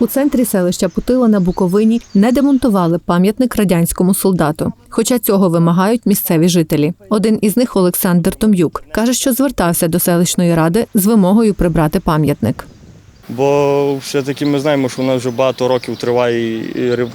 У центрі селища Путила на Буковині не демонтували пам'ятник радянському солдату. Хоча цього вимагають місцеві жителі. Один із них Олександр Том'юк каже, що звертався до селищної ради з вимогою прибрати пам'ятник. Бо все-таки ми знаємо, що у нас вже багато років триває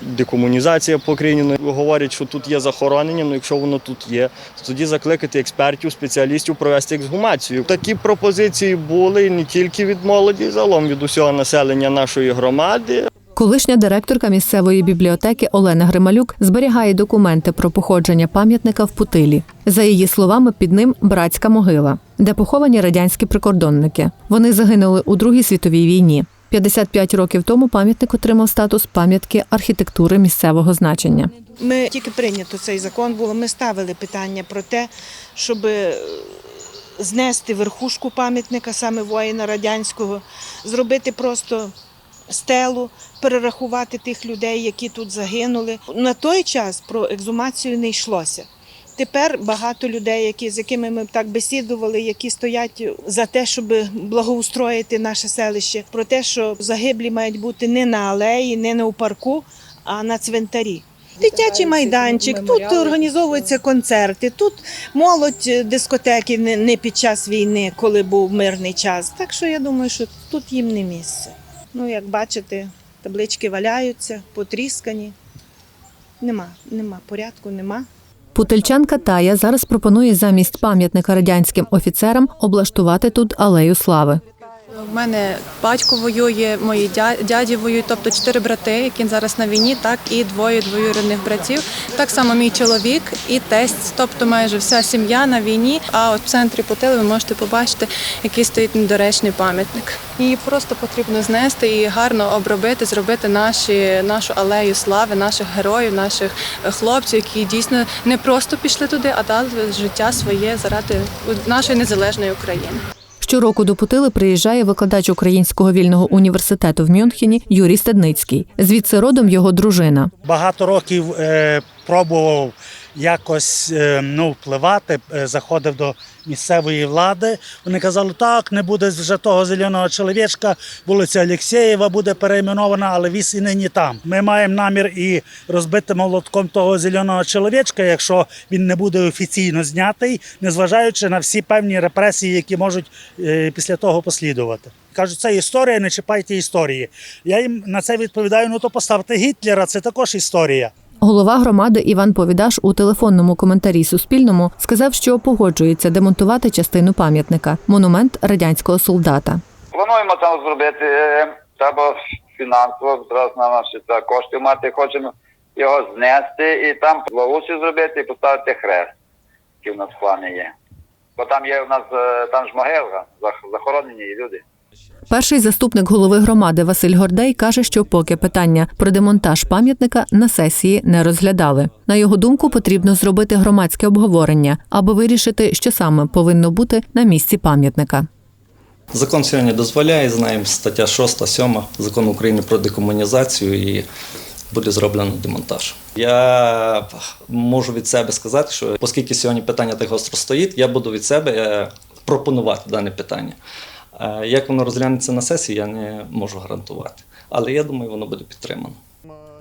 декомунізація по країні. Ну, Говорять, що тут є захоронення, ну якщо воно тут є, то тоді закликати експертів, спеціалістів провести ексгумацію. Такі пропозиції були не тільки від молоді, загалом від усього населення нашої громади. Колишня директорка місцевої бібліотеки Олена Грималюк зберігає документи про походження пам'ятника в Путилі. За її словами, під ним братська могила, де поховані радянські прикордонники. Вони загинули у Другій світовій війні. 55 років тому пам'ятник отримав статус пам'ятки архітектури місцевого значення. Ми тільки прийнято цей закон було. Ми ставили питання про те, щоб е, знести верхушку пам'ятника саме воїна радянського, зробити просто стелу, перерахувати тих людей, які тут загинули. На той час про екзумацію не йшлося. Тепер багато людей, які, з якими ми так бесідували, які стоять за те, щоб благоустроїти наше селище, про те, що загиблі мають бути не на алеї, не на у парку, а на цвинтарі. Дитячий майданчик, тут організовуються концерти, тут молодь е, дискотеки не під час війни, коли був мирний час. Так що я думаю, що тут їм не місце. Ну, як бачите, таблички валяються, потріскані. Нема, нема порядку, нема. Путильчанка Тая зараз пропонує замість пам'ятника радянським офіцерам облаштувати тут алею слави. У мене батько воює, мої дяді воюють, тобто чотири брати, які зараз на війні, так і двоє двоюрідних братів. Так само мій чоловік і тесть, тобто майже вся сім'я на війні. А от в центрі Потили ви можете побачити, який стоїть недоречний пам'ятник. Її просто потрібно знести і гарно обробити, зробити наші, нашу алею слави, наших героїв, наших е, хлопців, які дійсно не просто пішли туди, а дали життя своє заради нашої незалежної України. Щороку до Путили приїжджає викладач Українського вільного університету в Мюнхені Юрій Стедницький. Звідси родом його дружина. багато років е, пробував якось е, ну, впливати, е, заходив до місцевої влади. Вони казали, так, не буде вже того зеленого чоловічка, вулиця Олексєєва буде перейменована, але віз і нині там. Ми маємо намір і розбити молотком того зеленого чоловічка, якщо він не буде офіційно знятий, незважаючи на всі певні репресії, які можуть е, після того послідувати. Кажуть, це історія, не чіпайте історії. Я їм на це відповідаю: ну то поставте Гітлера, це також історія. Голова громади Іван Повідаш у телефонному коментарі Суспільному сказав, що погоджується демонтувати частину пам'ятника монумент радянського солдата. Плануємо там зробити. е, Треба фінансово зараз на наші кошти мати. Хочемо його знести і там благоустрій зробити і поставити хрест, який в нас в плані є. Бо там є у нас е, там ж могила, захоронені люди. Перший заступник голови громади Василь Гордей каже, що поки питання про демонтаж пам'ятника на сесії не розглядали. На його думку, потрібно зробити громадське обговорення, аби вирішити, що саме повинно бути на місці пам'ятника. Закон сьогодні дозволяє, знаємо, стаття 6, 7 закону України про декомунізацію і буде зроблено демонтаж. Я можу від себе сказати, що оскільки сьогодні питання так гостро стоїть, я буду від себе е, пропонувати дане питання. Е, Як воно розглянеться на сесії, я не можу гарантувати. Але я думаю, воно буде підтримано.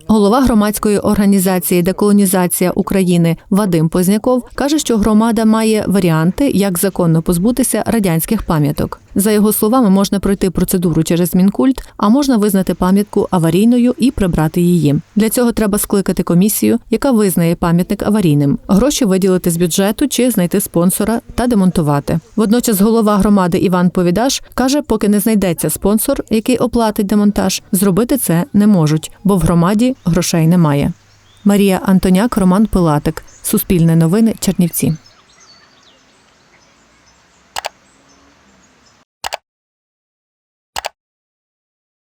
Голова громадської організації Деколонізація України Вадим Позняков каже, що громада має варіанти, як законно позбутися радянських пам'яток. За його словами, можна пройти процедуру через мінкульт, а можна визнати пам'ятку аварійною і прибрати її. Для цього треба скликати комісію, яка визнає пам'ятник аварійним, гроші виділити з бюджету чи знайти спонсора та демонтувати. Водночас голова громади Іван Повідаш каже, поки не знайдеться спонсор, який оплатить демонтаж, зробити це не можуть, бо в громаді грошей немає. Марія Антоняк, Роман Пилатик. Суспільне новини, Чернівці.